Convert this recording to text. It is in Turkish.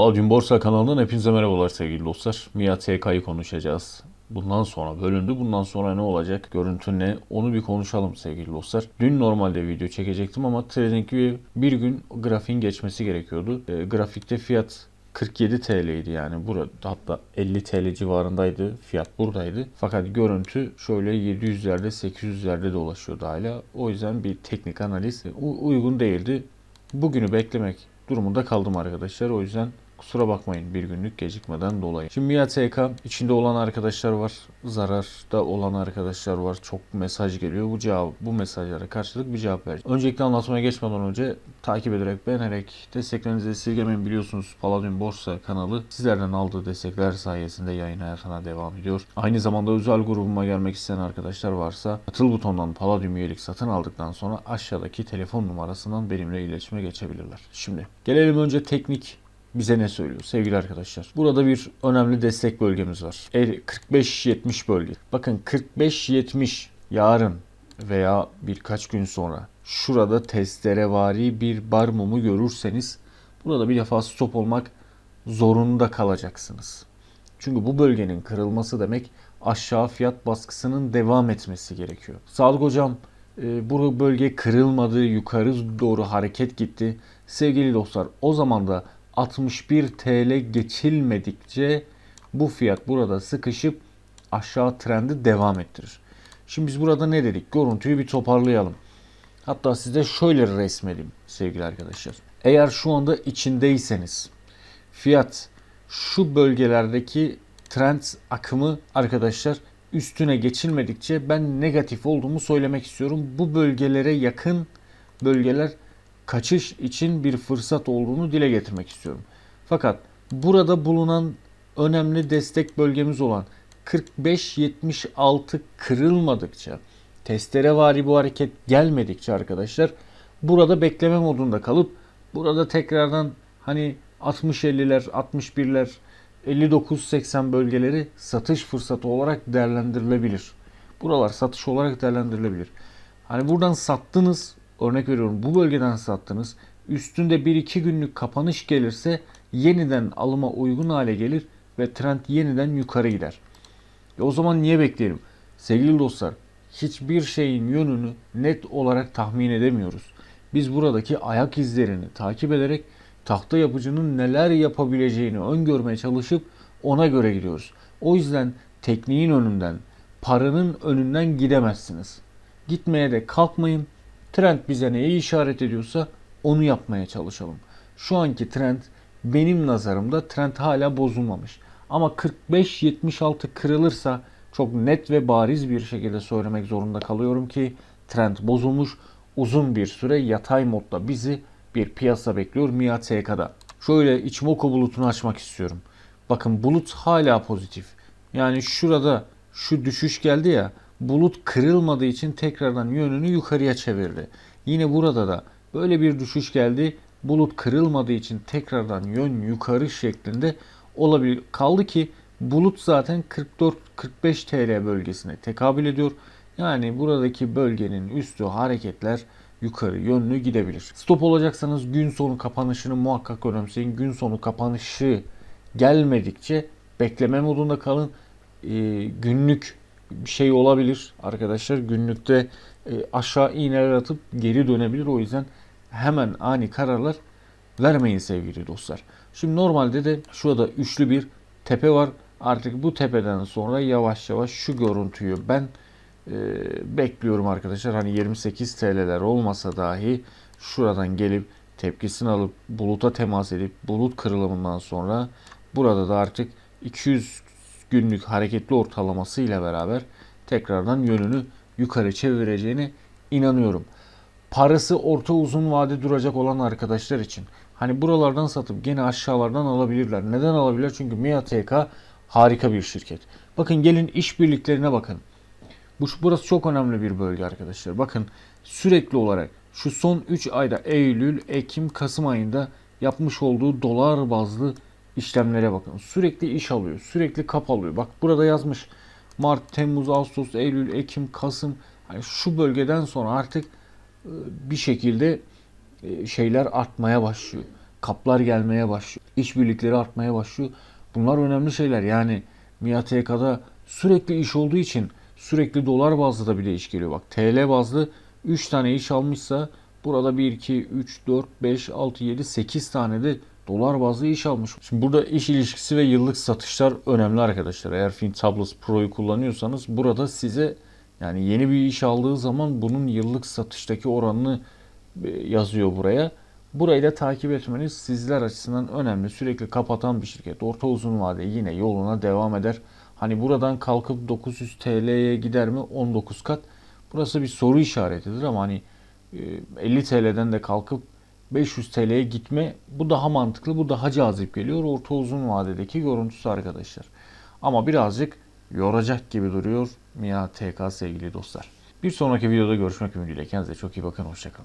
Palladium Borsa kanalından hepinize merhabalar sevgili dostlar. MIA TK'yı konuşacağız. Bundan sonra bölündü. Bundan sonra ne olacak? Görüntü ne? Onu bir konuşalım sevgili dostlar. Dün normalde video çekecektim ama TradingView bir gün grafiğin geçmesi gerekiyordu. E, grafikte fiyat 47 TL'ydi yani burada hatta 50 TL civarındaydı fiyat buradaydı. Fakat görüntü şöyle 700'lerde 800'lerde dolaşıyordu hala. O yüzden bir teknik analiz u- uygun değildi. Bugünü beklemek durumunda kaldım arkadaşlar. O yüzden kusura bakmayın bir günlük gecikmeden dolayı. Şimdi MIA TK içinde olan arkadaşlar var. Zararda olan arkadaşlar var. Çok mesaj geliyor. Bu cevap bu mesajlara karşılık bir cevap vereceğim. Öncelikle anlatmaya geçmeden önce takip ederek beğenerek desteklerinizi esirgemeyin biliyorsunuz. Palladium Borsa kanalı sizlerden aldığı destekler sayesinde yayın hayatına devam ediyor. Aynı zamanda özel grubuma gelmek isteyen arkadaşlar varsa katıl butonundan Palladium üyelik satın aldıktan sonra aşağıdaki telefon numarasından benimle iletişime geçebilirler. Şimdi gelelim önce teknik bize ne söylüyor sevgili arkadaşlar? Burada bir önemli destek bölgemiz var. El- 45-70 bölge. Bakın 45-70 yarın veya birkaç gün sonra şurada testerevari bir bar mumu görürseniz burada bir defa stop olmak zorunda kalacaksınız. Çünkü bu bölgenin kırılması demek aşağı fiyat baskısının devam etmesi gerekiyor. Sağlık hocam e, bu bölge kırılmadı, yukarı doğru hareket gitti. Sevgili dostlar o zaman da 61 TL geçilmedikçe bu fiyat burada sıkışıp aşağı trendi devam ettirir. Şimdi biz burada ne dedik? Görüntüyü bir toparlayalım. Hatta size şöyle resmedeyim sevgili arkadaşlar. Eğer şu anda içindeyseniz fiyat şu bölgelerdeki trend akımı arkadaşlar üstüne geçilmedikçe ben negatif olduğumu söylemek istiyorum. Bu bölgelere yakın bölgeler kaçış için bir fırsat olduğunu dile getirmek istiyorum. Fakat burada bulunan önemli destek bölgemiz olan 45-76 kırılmadıkça testerevari bu hareket gelmedikçe arkadaşlar burada bekleme modunda kalıp burada tekrardan hani 60-50'ler 61'ler 59-80 bölgeleri satış fırsatı olarak değerlendirilebilir. Buralar satış olarak değerlendirilebilir. Hani buradan sattınız örnek veriyorum bu bölgeden sattınız. Üstünde 1-2 günlük kapanış gelirse yeniden alıma uygun hale gelir ve trend yeniden yukarı gider. E o zaman niye bekleyelim? Sevgili dostlar, hiçbir şeyin yönünü net olarak tahmin edemiyoruz. Biz buradaki ayak izlerini takip ederek tahta yapıcının neler yapabileceğini öngörmeye çalışıp ona göre gidiyoruz. O yüzden tekniğin önünden, paranın önünden gidemezsiniz. Gitmeye de kalkmayın. Trend bize neyi işaret ediyorsa onu yapmaya çalışalım. Şu anki trend benim nazarımda trend hala bozulmamış. Ama 45-76 kırılırsa çok net ve bariz bir şekilde söylemek zorunda kalıyorum ki trend bozulmuş. Uzun bir süre yatay modda bizi bir piyasa bekliyor MIA TK'da. Şöyle Ichimoku bulutunu açmak istiyorum. Bakın bulut hala pozitif. Yani şurada şu düşüş geldi ya bulut kırılmadığı için tekrardan yönünü yukarıya çevirdi. Yine burada da böyle bir düşüş geldi. Bulut kırılmadığı için tekrardan yön yukarı şeklinde olabilir. Kaldı ki bulut zaten 44-45 TL bölgesine tekabül ediyor. Yani buradaki bölgenin üstü hareketler yukarı yönlü gidebilir. Stop olacaksanız gün sonu kapanışını muhakkak önemseyin. Gün sonu kapanışı gelmedikçe bekleme modunda kalın. Ee, günlük şey olabilir arkadaşlar. Günlükte e, aşağı iğneler atıp geri dönebilir. O yüzden hemen ani kararlar vermeyin sevgili dostlar. Şimdi normalde de şurada üçlü bir tepe var. Artık bu tepeden sonra yavaş yavaş şu görüntüyü ben e, bekliyorum arkadaşlar. Hani 28 TL'ler olmasa dahi şuradan gelip tepkisini alıp buluta temas edip bulut kırılımından sonra burada da artık 200 günlük hareketli ortalaması ile beraber tekrardan yönünü yukarı çevireceğine inanıyorum. Parası orta uzun vade duracak olan arkadaşlar için hani buralardan satıp gene aşağılardan alabilirler. Neden alabilirler? Çünkü MIA TK harika bir şirket. Bakın gelin işbirliklerine bakın. Bu burası çok önemli bir bölge arkadaşlar. Bakın sürekli olarak şu son 3 ayda Eylül, Ekim, Kasım ayında yapmış olduğu dolar bazlı işlemlere bakın. Sürekli iş alıyor, sürekli kap alıyor. Bak burada yazmış Mart, Temmuz, Ağustos, Eylül, Ekim, Kasım. Hani şu bölgeden sonra artık e, bir şekilde e, şeyler artmaya başlıyor. kaplar gelmeye başlıyor. İşbirlikleri artmaya başlıyor. Bunlar önemli şeyler. Yani MİATK'da sürekli iş olduğu için sürekli dolar bazlı da bir de iş geliyor. Bak TL bazlı 3 tane iş almışsa burada 1, 2, 3, 4, 5, 6, 7, 8 tane de dolar bazlı iş almış. Şimdi burada iş ilişkisi ve yıllık satışlar önemli arkadaşlar. Eğer Fintables Pro'yu kullanıyorsanız burada size yani yeni bir iş aldığı zaman bunun yıllık satıştaki oranını e, yazıyor buraya. Burayı da takip etmeniz sizler açısından önemli. Sürekli kapatan bir şirket. Orta uzun vade yine yoluna devam eder. Hani buradan kalkıp 900 TL'ye gider mi? 19 kat. Burası bir soru işaretidir ama hani e, 50 TL'den de kalkıp 500 TL'ye gitme bu daha mantıklı, bu daha cazip geliyor orta uzun vadedeki görüntüsü arkadaşlar. Ama birazcık yoracak gibi duruyor MIA TK sevgili dostlar. Bir sonraki videoda görüşmek ümidiyle. Kendinize çok iyi bakın. Hoşçakalın.